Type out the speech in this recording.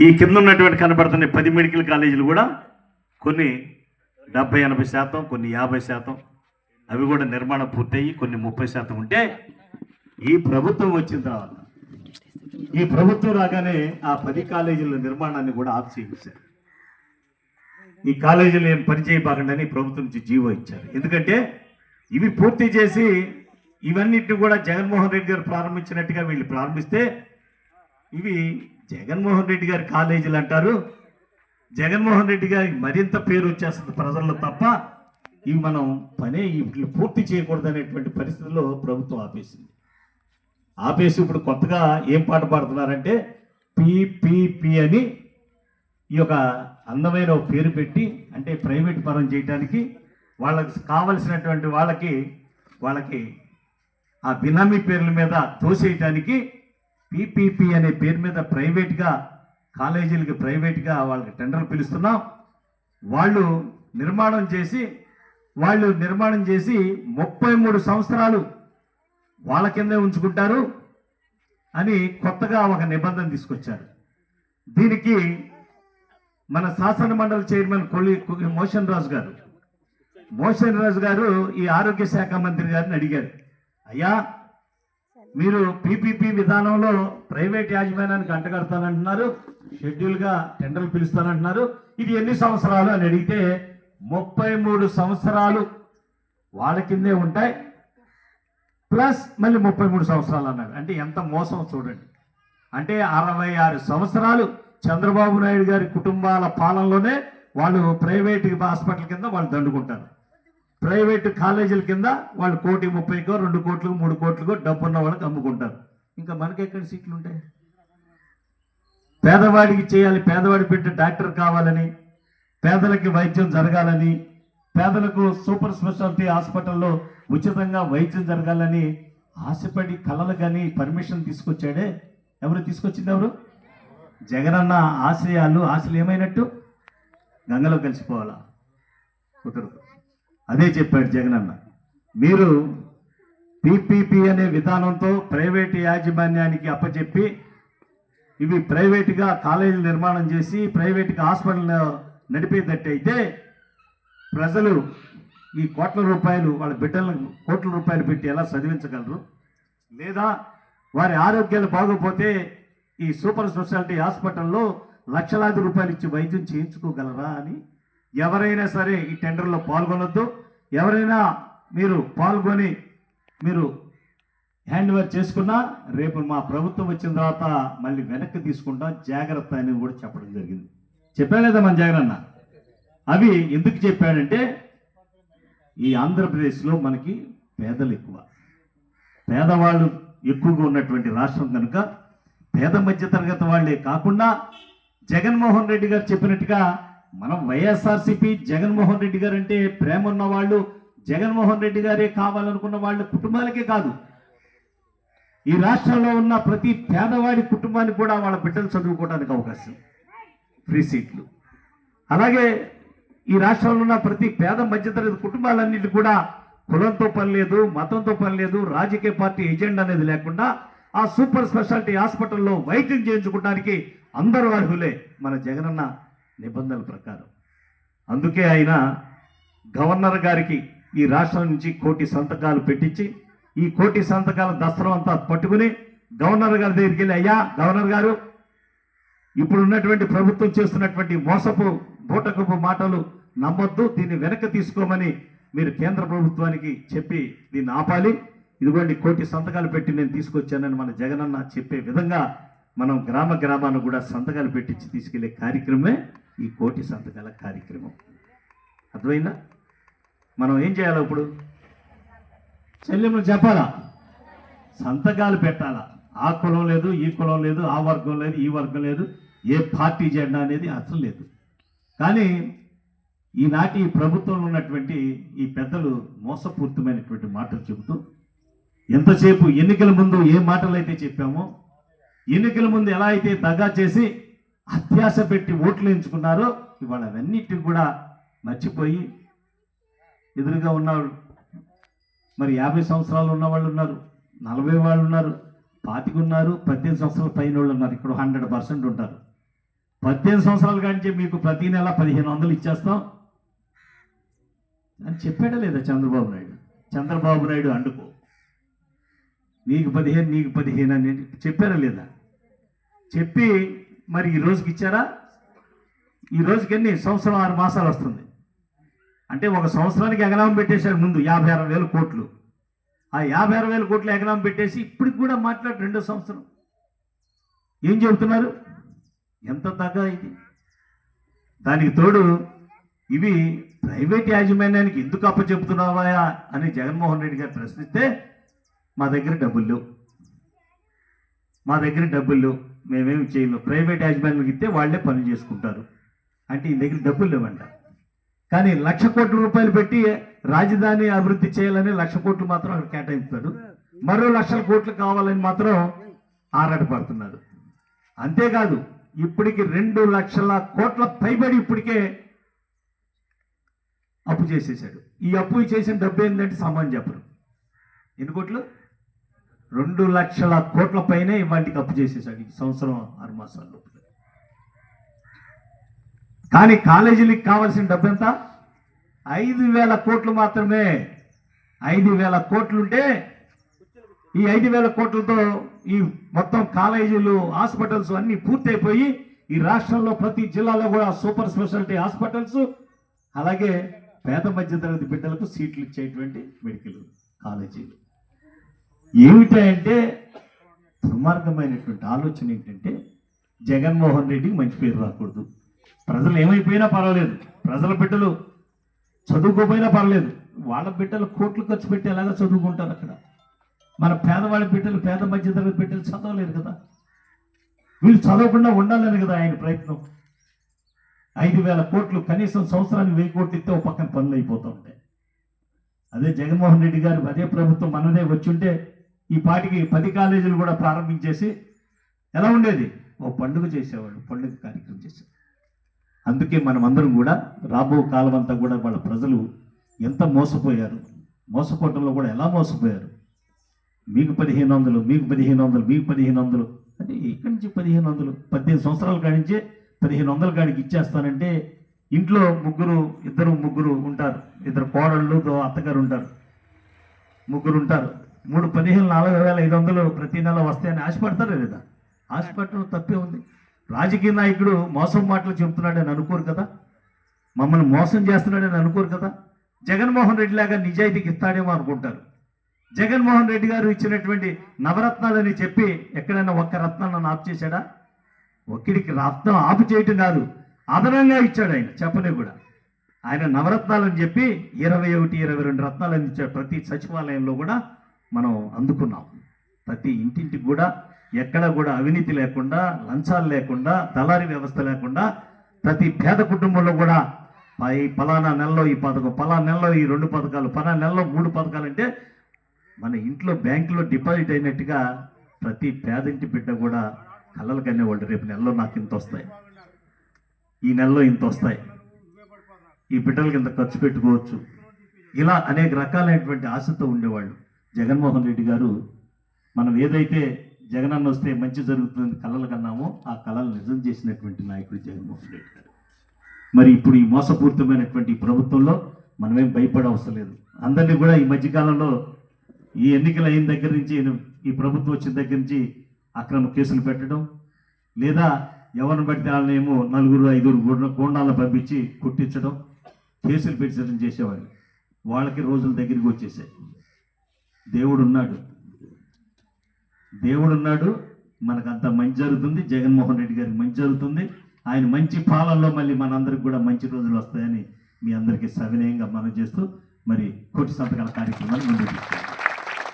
ఈ కింద ఉన్నటువంటి కనబడుతున్న పది మెడికల్ కాలేజీలు కూడా కొన్ని డెబ్బై ఎనభై శాతం కొన్ని యాభై శాతం అవి కూడా నిర్మాణం పూర్తయి కొన్ని ముప్పై శాతం ఉంటే ఈ ప్రభుత్వం వచ్చిన తర్వాత ఈ ప్రభుత్వం రాగానే ఆ పది కాలేజీల నిర్మాణాన్ని కూడా ఆఫ్ చేయించారు. ఈ కాలేజీలు ఏం పనిచేయబాకండి ప్రభుత్వం నుంచి జీవో ఇచ్చారు. ఎందుకంటే ఇవి పూర్తి చేసి ఇవన్నిటిని కూడా జగన్మోహన్ రెడ్డి గారు ప్రారంభించినట్టుగా వీళ్ళు ప్రారంభిస్తే ఇవి జగన్మోహన్ రెడ్డి గారి కాలేజీలు అంటారు. జగన్మోహన్ రెడ్డి గారికి మరింత పేరు వచ్చేస్తుంది ప్రజల్లో తప్ప. ఇవి మనం పనే వీటిని పూర్తి చేయకూడదు అనేటువంటి పరిస్థితుల్లో ప్రభుత్వం ఆపేసింది. ఆపేసి ఇప్పుడు కొత్తగా ఏం పాట పాడుతున్నారంటే పిపిపి అని ఈ యొక్క అందమైన పేరు పెట్టి అంటే ప్రైవేట్ పరం చేయడానికి వాళ్ళకి కావలసినటువంటి వాళ్ళకి వాళ్ళకి ఆ బినామీ పేర్ల మీద తోసేయటానికి పీపీపీ అనే పేరు మీద ప్రైవేట్గా కాలేజీలకి ప్రైవేట్గా వాళ్ళకి టెండర్లు పిలుస్తున్నాం. వాళ్ళు నిర్మాణం చేసి వాళ్ళు నిర్మాణం చేసి ముప్పై మూడు సంవత్సరాలు వాళ్ళ కిందే ఉంచుకుంటారు అని కొత్తగా ఒక నిబంధన తీసుకొచ్చారు. దీనికి మన శాసన మండలి చైర్మన్ కొల్లి మోషన్ రాజు గారు. మోషన్ రాజు గారు ఈ ఆరోగ్య శాఖ మంత్రి గారిని అడిగారు. అయ్యా మీరు పీపీపీ విధానంలో ప్రైవేట్ యాజమాన్యానికి అంటగడతానంటున్నారు షెడ్యూల్గా టెండర్లు పిలుస్తానంటున్నారు. ఇది ఎన్ని సంవత్సరాలు అని అడిగితే ముప్పై మూడు సంవత్సరాలు వాళ్ళ కిందే ఉంటాయి. ప్లస్ మళ్ళీ ముప్పై మూడు సంవత్సరాలు అన్నారు. అంటే ఎంత మోసం చూడండి. అంటే అరవై ఆరు సంవత్సరాలు చంద్రబాబు నాయుడు గారి కుటుంబాల పాలనలోనే వాళ్ళు ప్రైవేట్ హాస్పిటల్ కింద వాళ్ళు దండుకుంటారు. ప్రైవేట్ కాలేజీల కింద వాళ్ళు కోటి ముప్పైకో రెండు కోట్లకు మూడు కోట్లకో డబ్బు ఉన్న వాళ్ళకి అమ్ముకుంటారు. ఇంకా మనకి ఎక్కడ సీట్లు ఉంటాయి? పేదవాడికి చేయాలి పేదవాడి బిడ్డ డాక్టర్ కావాలని పేదలకి వైద్యం జరగాలని పేదలకు సూపర్ స్పెషాలిటీ హాస్పిటల్లో ఉచితంగా వైద్యం జరగాలని ఆశపడి కలలు కానీ పర్మిషన్ తీసుకొచ్చాడే. ఎవరు తీసుకొచ్చింది ఎవరు? జగనన్న ఆశయాలు ఆశలు ఏమైనట్టు? గంగలో కలిసిపోవాలా? కుదరదు. అదే చెప్పాడు జగనన్న. మీరు పీపీపీ అనే విధానంతో ప్రైవేట్ యాజమాన్యానికి అప్పచెప్పి ఇవి ప్రైవేట్గా కాలేజీలు నిర్మాణం చేసి ప్రైవేట్గా హాస్పిటల్ నడిపేటట్టయితే ప్రజలు ఈ కోట్ల రూపాయలు వాళ్ళ బిడ్డలను కోట్ల రూపాయలు పెట్టి ఎలా చదివించగలరు? లేదా వారి ఆరోగ్యాలు బాగోపోతే ఈ సూపర్ స్పెషాలిటీ హాస్పిటల్లో లక్షలాది రూపాయలు ఇచ్చి వైద్యం చేయించుకోగలరా అని ఎవరైనా సరే ఈ టెండర్లో పాల్గొనొద్దు. ఎవరైనా మీరు పాల్గొని మీరు హ్యాండ్ ఓవర్ చేసుకున్నా రేపు మా ప్రభుత్వం వచ్చిన తర్వాత మళ్ళీ వెనక్కి తీసుకుంటాం. జాగ్రత్త అని కూడా చెప్పడం జరిగింది. చెప్పా లేదా మన జగనన్న అవి ఎందుకు చెప్పాడంటే ఈ ఆంధ్రప్రదేశ్లో మనకి పేదలు ఎక్కువ. పేదవాళ్ళు ఎక్కువగా ఉన్నటువంటి రాష్ట్రం కనుక పేద మధ్య తరగతి వాళ్ళే కాకుండా జగన్మోహన్ రెడ్డి గారు చెప్పినట్టుగా మనం వైఎస్ఆర్సీపీ జగన్మోహన్ రెడ్డి గారు అంటే ప్రేమ ఉన్న వాళ్ళు జగన్మోహన్ రెడ్డి గారే కావాలనుకున్న వాళ్ళ కుటుంబాలకే కాదు. ఈ రాష్ట్రంలో ఉన్న ప్రతి పేదవాడి కుటుంబానికి కూడా వాళ్ళ బిడ్డలు చదువుకోవడానికి అవకాశం ఫ్రీ సీట్లు. అలాగే ఈ రాష్ట్రంలో ఉన్న ప్రతి పేద మధ్యతరగతి కుటుంబాలన్నిటి కూడా కులంతో పని లేదు మతంతో పని లేదు రాజకీయ పార్టీ ఎజెండా అనేది లేకుండా ఆ సూపర్ స్పెషాలిటీ హాస్పిటల్లో వైద్యం చేయించుకోవడానికి అందరూ అర్హులే మన జగనన్న నిబంధనల ప్రకారం. అందుకే ఆయన గవర్నర్ గారికి ఈ రాష్ట్రం నుంచి కోటి సంతకాలు పెట్టించి ఈ కోటి సంతకాల దసరం అంతా పట్టుకుని గవర్నర్ గారి దగ్గరికి వెళ్ళి అయ్యా గవర్నర్ గారు ఇప్పుడు ఉన్నటువంటి ప్రభుత్వం చేస్తున్నటువంటి మోసపు బూటకపు మాటలు నమ్మొద్దు దీన్ని వెనక్కి తీసుకోమని మీరు కేంద్ర ప్రభుత్వానికి చెప్పి దీన్ని ఆపాలి. ఇదిగోండి కోటి సంతకాలు పెట్టి నేను తీసుకొచ్చానని మన జగనన్న చెప్పే విధంగా మనం గ్రామ గ్రామాన్ని కూడా సంతకాలు పెట్టించి తీసుకెళ్ళే కార్యక్రమమే ఈ కోటి సంతకాల కార్యక్రమం. అర్థమైందా? మనం ఏం చేయాలి ఇప్పుడు? చెల్లెములు చెప్పాలా? సంతకాలు పెట్టాలా? ఆ కులం లేదు ఈ కులం లేదు ఆ వర్గం లేదు ఈ వర్గం లేదు ఏ పార్టీ జెండా అనేది అసలు లేదు. కానీ ఈనాటి ప్రభుత్వంలో ఉన్నటువంటి ఈ పెద్దలు మోసపూరితమైనటువంటి మాటలు చెబుతూ ఎంతసేపు ఎన్నికల ముందు ఏ మాటలు అయితే చెప్పామో ఎన్నికల ముందు ఎలా అయితే దగా చేసి అత్యాశ పెట్టి ఓట్లు ఎంచుకున్నారో ఇవాళ అవన్నిటిని కూడా మర్చిపోయి ఎదురుగా ఉన్న మరి యాభై సంవత్సరాలు ఉన్న వాళ్ళు ఉన్నారు నలభై వాళ్ళు ఉన్నారు పాతిక ఉన్నారు పద్దెనిమిది సంవత్సరాల పైన వాళ్ళు ఉన్నారు. ఇక్కడ హండ్రెడ్ పర్సెంట్ ఉంటారు. పద్దెనిమిది సంవత్సరాలు కానీ మీకు ప్రతి నెల పదిహేను వందలు ఇచ్చేస్తాం. అని చెప్పాడా లేదా చంద్రబాబు నాయుడు? చంద్రబాబు నాయుడు అండుకో. నీకు పదిహేను నీకు పదిహేను అని చెప్పారా లేదా? చెప్పి మరి ఈ రోజుకి ఇచ్చారా? ఈ రోజుకి ఎన్ని? సంవత్సరం ఆరు మాసాలు వస్తుంది. అంటే ఒక సంవత్సరానికి ఎగనామం పెట్టేశారు ముందు యాభై అరవై వేల కోట్లు. ఆ యాభై అరవై వేల కోట్లు ఎగనామం పెట్టేసి ఇప్పటికి కూడా మాట్లాడు రెండో సంవత్సరం. ఏం చెబుతున్నారు? ఎంత తగ్గ ఇది? దానికి తోడు ఇవి ప్రైవేట్ యాజమాన్యానికి ఎందుకు అప్పచెప్తున్నావా అని జగన్మోహన్ రెడ్డి గారు ప్రశ్నిస్తే మా దగ్గర డబ్బులు మా దగ్గర డబ్బులు మేమేమి చేయలేము ప్రైవేట్ యాజమాన్యానికి ఇస్తే వాళ్ళే పనులు చేసుకుంటారు. అంటే ఈ దగ్గర డబ్బులు లేవంట. కానీ లక్ష కోట్ల రూపాయలు పెట్టి రాజధాని అభివృద్ధి చేయాలని లక్ష కోట్లు మాత్రం అక్కడ కేటాయిస్తాడు. మరో లక్షల కోట్లు కావాలని మాత్రం ఆరాటపడుతున్నాడు. అంతేకాదు ఇప్పటికి రెండు లక్షల కోట్ల పైబడి ఇప్పటికే అప్పు చేసేసాడు ఈ అప్పు చేసిన డబ్బు ఏంటంటే సమాన్ చెప్పరు ఎన్ని కోట్లు? రెండు లక్షల కోట్ల పైనే ఇవాటికి అప్పు చేసేసాడు ఈ సంవత్సరం ఆరు మాసాల కానీ కాలేజీలకు కావాల్సిన డబ్బు ఎంత ఐదు వేల కోట్లు మాత్రమే. ఐదు వేల కోట్లుంటే ఈ ఐదు వేల కోట్లతో ఈ మొత్తం కాలేజీలు హాస్పిటల్స్ అన్నీ పూర్తయిపోయి ఈ రాష్ట్రంలో ప్రతి జిల్లాలో కూడా సూపర్ స్పెషాలిటీ హాస్పిటల్స్ అలాగే పేద మధ్యతరగతి బిడ్డలకు సీట్లు ఇచ్చేటువంటి మెడికల్ కాలేజీలు. ఏమిటంటే దుర్మార్గమైనటువంటి ఆలోచన ఏంటంటే జగన్మోహన్ రెడ్డికి మంచి పేరు రాకూడదు. ప్రజలు ఏమైపోయినా పర్వాలేదు. ప్రజల బిడ్డలు చదువుకోపోయినా పర్వాలేదు. వాళ్ళ బిడ్డలు కోట్లు ఖర్చు పెట్టి ఎలాగో చదువుకుంటారు అక్కడ? మన పేదవాళ్ళ బిడ్డలు పేద మధ్యతరగతి బిడ్డలు చదవలేరు కదా? వీళ్ళు చదవకుండా ఉండాలని కదా ఆయన ప్రయత్నం? ఐదు వేల కోట్లు కనీసం సంవత్సరానికి వెయ్యి కోట్లు ఇస్తే ఒక పక్కన పనులు అయిపోతూ ఉంటాయి. అదే జగన్మోహన్ రెడ్డి గారు అదే ప్రభుత్వం మనదే ఉంటే ఈ పాటికి పది కాలేజీలు కూడా ప్రారంభించేసి ఎలా ఉండేది? ఓ పండుగ చేసేవాళ్ళు పండుగ కార్యక్రమం చేసేవాళ్ళు. అందుకే మనం అందరం కూడా రాబో కాలం అంతా కూడా వాళ్ళ ప్రజలు ఎంత మోసపోయారు మోసపోవటంలో కూడా ఎలా మోసపోయారు? మీకు పదిహేను వందలు మీకు పదిహేను వందలు మీకు పదిహేను వందలు. అంటే ఇక్కడి నుంచి పదిహేను వందలు పద్దెనిమిది సంవత్సరాల కాడించే పదిహేను వందల కాడికి ఇచ్చేస్తానంటే ఇంట్లో ముగ్గురు ఇద్దరు ముగ్గురు ఉంటారు. ఇద్దరు కోడళ్ళు అత్తగారు ఉంటారు. ముగ్గురు ఉంటారు. మూడు పదిహేను నలభై వేల ఐదు వందలు ప్రతి నెల వస్తాయని ఆశపడతారా లేదా ఆశపడటం తప్పే ఉంది. రాజకీయ నాయకుడు మోసం మాటలు చెబుతున్నాడని అనుకోరు కదా. మమ్మల్ని మోసం చేస్తున్నాడని అనుకోరు కదా. జగన్మోహన్ రెడ్డి లాగా నిజాయితీకి ఇస్తాడేమో అనుకుంటారు. జగన్మోహన్ రెడ్డి గారు ఇచ్చినటువంటి నవరత్నాలని చెప్పి ఎక్కడైనా ఒక్క రత్నాన్ని ఆపు చేశాడా? ఒక్కడికి రత్నం ఆపు చేయటం కాదు. అదనంగా ఇచ్చాడు ఆయన చెప్పని కూడా. ఆయన నవరత్నాలని చెప్పి ఇరవై ఒకటి ఇరవై రెండు రత్నాలని ఇచ్చాడు ప్రతి సచివాలయంలో కూడా. మనం అందుకున్నాం. ప్రతి ఇంటింటికి కూడా ఎక్కడ కూడా అవినీతి లేకుండా లంచాలు లేకుండా దళారీ వ్యవస్థ లేకుండా ప్రతి పేద కుటుంబంలో కూడా ఈ పలానా నెలలో ఈ పథకం పలానా నెలలో ఈ రెండు పథకాలు పలానా నెలలో మూడు పథకాలు అంటే మన ఇంట్లో బ్యాంకులో డిపాజిట్ అయినట్టుగా ప్రతి పేదింటి బిడ్డ కూడా కళ్ళలు కనేవాళ్ళు. రేపు నెలలో నాకు ఇంత వస్తాయి. ఈ నెలలో ఇంత వస్తాయి. ఈ బిడ్డలకి ఇంత ఖర్చు పెట్టుకోవచ్చు. ఇలా అనేక రకాలైనటువంటి ఆశతో ఉండేవాళ్ళు. జగన్మోహన్ రెడ్డి గారు మనం ఏదైతే జగనన్న వస్తే మంచి జరుగుతుంది కళలు కన్నామో ఆ కళలు నిజం చేసినటువంటి నాయకుడు జగన్మోహన్ రెడ్డి గారు. మరి ఇప్పుడు ఈ మోసపూరితమైనటువంటి ఈ ప్రభుత్వంలో మనమేం భయపడవసరం లేదు. అందరినీ కూడా ఈ మధ్యకాలంలో ఈ ఎన్నికలు అయిన దగ్గర నుంచి ఈ ప్రభుత్వం వచ్చిన దగ్గర నుంచి అక్రమ కేసులు పెట్టడం లేదా ఎవరిని పడితే వాళ్ళనేమో నలుగురు ఐదుగురు గుండ- పంపించి కుట్టించడం కేసులు పెట్టడం చేసేవాళ్ళు. వాళ్ళకి రోజుల దగ్గరికి వచ్చేసాయి. దేవుడు ఉన్నాడు దేవుడు ఉన్నాడు మనకంతా మంచి జరుగుతుంది. జగన్మోహన్ రెడ్డి గారికి మంచి జరుగుతుంది. ఆయన మంచి పాలనలో మళ్ళీ మనందరికి కూడా మంచి రోజులు వస్తాయని మీ అందరికీ సవినయంగా మనం చేస్తూ మరి కోటి సంతకాల కార్యక్రమాన్ని ముందుకు తీసుకుంటాం